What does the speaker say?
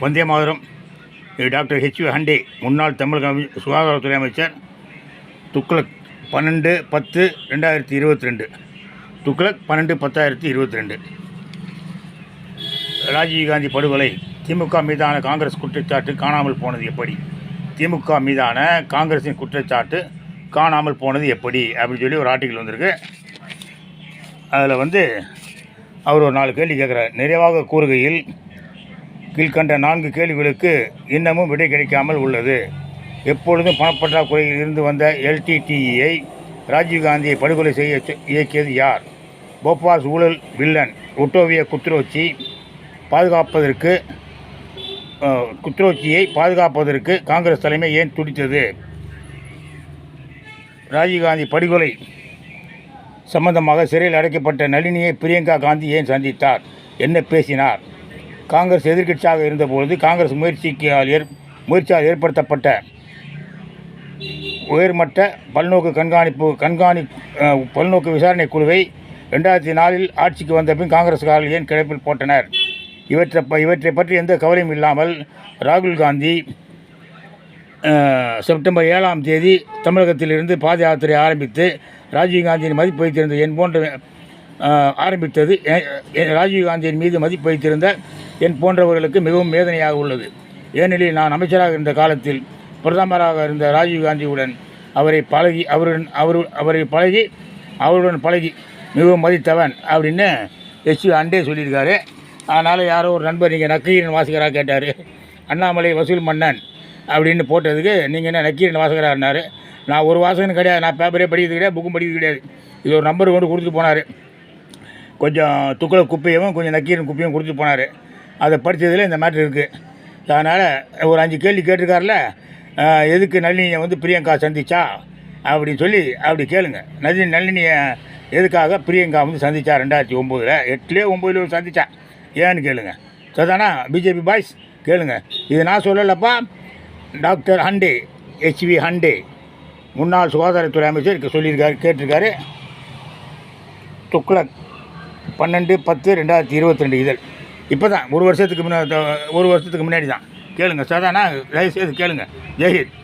Vande Mataram. Doctor H V Hande முன்னாள் தமிழக அமை- சுகாதாரத்துறை அமைச்சர். துக்ளக் பன்னெண்டு பத்து ரெண்டாயிரத்தி இருபத்தி ரெண்டு துக்ளக் பன்னெண்டு பத்தாயிரத்தி இருபத்தி ரெண்டு ராஜீவ்காந்தி படுகொலை திமுக மீதான காங்கிரஸ் குற்றச்சாட்டு காணாமல் போனது எப்படி? திமுக மீதான காங்கிரஸின் குற்றச்சாட்டு காணாமல் போனது எப்படி? அப்படின்னு சொல்லி ஒரு ஆர்டிக்கல் வந்திருக்கு. அதில் வந்து அவர் ஒரு நாலு கேள்வி கேட்குறார் நிறைவாக கூறுகையில் கீழ்கண்ட நான்கு கேள்விகளுக்கு இன்னமும் விடை கிடைக்காமல் உள்ளது. எப்பொழுதும் பணப்பற்றாக்குறையில் இருந்து வந்த எல்டிடிஇயை ராஜீவ்காந்தியை படுகொலை செய்ய இயக்கியது யார்? போபாஸ் ஊழல் வில்லன் ஒட்டோவிய குத்ரோச்சி பாதுகாப்பதற்கு குத்ரோச்சியை பாதுகாப்பதற்கு காங்கிரஸ் தலைமை ஏன் துடித்தது? ராஜீவ்காந்தி படுகொலை சம்பந்தமாக சிறையில் அடைக்கப்பட்ட நளினியை பிரியங்கா காந்தி ஏன் சந்தித்தார்? என்ன பேசினார்? காங்கிரஸ் எதிர்க்கட்சியாக இருந்தபொழுது காங்கிரஸ் முயற்சிக்கால் ஏற் முயற்சியால் ஏற்படுத்தப்பட்ட உயர்மட்ட பல்நோக்கு கண்காணிப்பு கண்காணி பல்நோக்கு விசாரணை குழுவை ரெண்டாயிரத்தி நாலில் ஆட்சிக்கு வந்த பின் காங்கிரஸ்காரர்கள் ஏன் கிடப்பில் போட்டனர்? இவற்றை ப- இவற்றை பற்றி எந்த கவலையும் இல்லாமல் ராகுல் காந்தி செப்டம்பர் ஏழாம் தேதி தமிழகத்திலிருந்து பாத யாத்திரை ஆரம்பித்து ராஜீவ்காந்தியின் மதிப்பு வைத்திருந்த என் போன்ற ஆரம்பித்தது. ராஜீவ்காந்தியின் மீது மதிப்பு வைத்திருந்த என் போன்றவர்களுக்கு மிகவும் வேதனையாக உள்ளது. ஏனெனில் நான் அமைச்சராக இருந்த காலத்தில் பிரதமராக இருந்த ராஜீவ்காந்தியுடன் அவரை பழகி அவருடன் அவர் அவரை பழகி அவருடன் பழகி மிகவும் மதித்தவன் அப்படின்னு எஸ்வி அண்டே சொல்லியிருக்காரு. அதனால் யாரோ ஒரு நண்பர் நீங்கள் நக்கீரன் வாசகராக கேட்டார். அண்ணாமலை வசூல் மன்னன் அப்படின்னு போட்டதுக்கு நீங்கள் என்ன நக்கீரன் வாசகராக இருந்தார் நான் ஒரு வாசகன் கிடையாது. நான் பேப்பரே படிக்கிறது கிடையாது புக்கும் படிக்கிறது கிடையாது. இது ஒரு நம்பர் கொண்டு கொடுத்துட்டு போனார். கொஞ்சம் துக்குள குப்பையும் கொஞ்சம் நக்கீரன் குப்பையும் கொடுத்துட்டு போனார். அதை படித்ததில் இந்த மேட்ரு இருக்குது அதனால் ஒரு அஞ்சு கேள்வி கேட்டிருக்காருல எதுக்கு நளினியை வந்து பிரியங்கா சந்திச்சா? அப்படின்னு சொல்லி அப்படி கேளுங்க. நளினி நளினியை எதுக்காக பிரியங்கா வந்து சந்திச்சா ரெண்டாயிரத்தி ஒம்போதில்? எட்டுலேயே ஒம்போதில் சந்திச்சா. ஏன்னு கேளுங்க. சரிதானா? பிஜேபி பாய்ஸ் கேளுங்க. இது நான் சொல்லலப்பா. Doctor Hande H V Hande முன்னாள் சுகாதாரத்துறை அமைச்சர் சொல்லியிருக்காரு கேட்டிருக்காரு. துக்ளக் பன்னெண்டு பத்து ரெண்டாயிரத்தி இருபத்தி ரெண்டு இதழ். இப்போ தான் ஒரு வருஷத்துக்கு முன்னாடி ஒரு வருஷத்துக்கு முன்னாடி தான் கேளுங்க சாதாரண தயவுசெய்து கேளுங்க. ஜெய்ஹிந்த்